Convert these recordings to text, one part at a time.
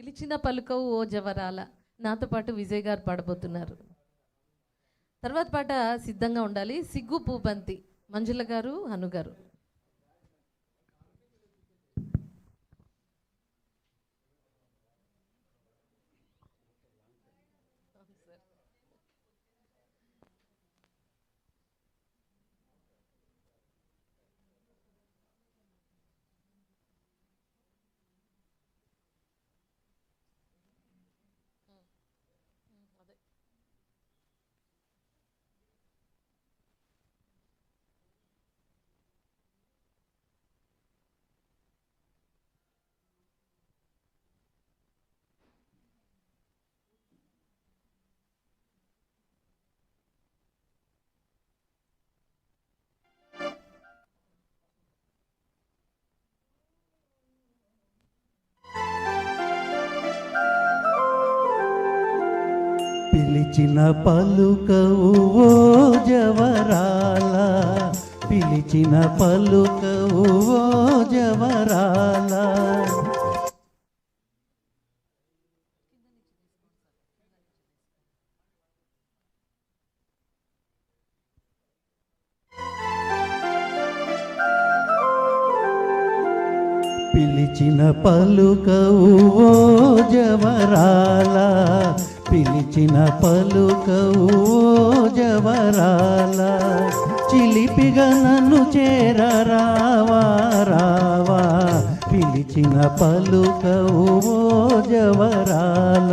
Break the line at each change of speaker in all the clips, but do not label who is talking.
పిలిచిన పలుకవు ఓ జవరాల. నాతో పాటు విజయ్ గారు పాడబోతున్నారు. తర్వాత పాట సిద్ధంగా ఉండాలి. సిగ్గు పూపంతి. మంజుల గారు హను గారు.
పిలిచిన పలుకవు ఓ జవరాల పిలిచిన పలుకవు ఓ జవరాల. పిలిచిన పలుకవు ఓ జవరాలా పిలిచిన పలుకవు జవరాల చిలిపిగా నన్ను చేరరావా రావా. పిలిచిన పలుకవు ఓ జవరాల.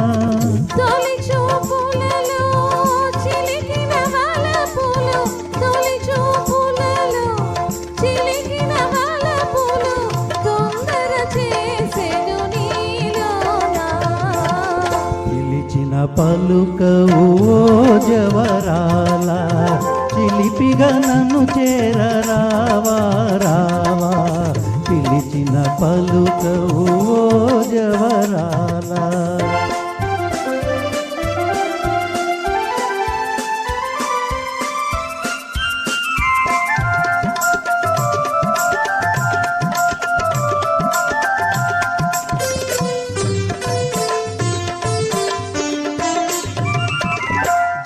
పలుకవు జవరాల చిలిపిగా నన్ను చేరరావా రావా? పిలిచిన పలుకవు జవరాలా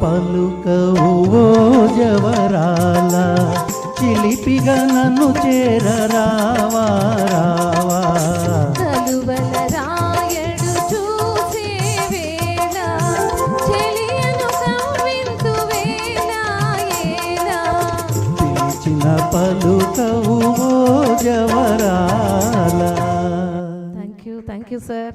పలుకవు ఓ జవరాల చిలిపిగా నన్ను చేరరావా రావా.
కలువల రాయడు చూసే వేళ చెలియను కవ్వింతు వేళ ఏలా
పిలిచిన పలుకవు ఓ జవరాల.
Thank you thank you sir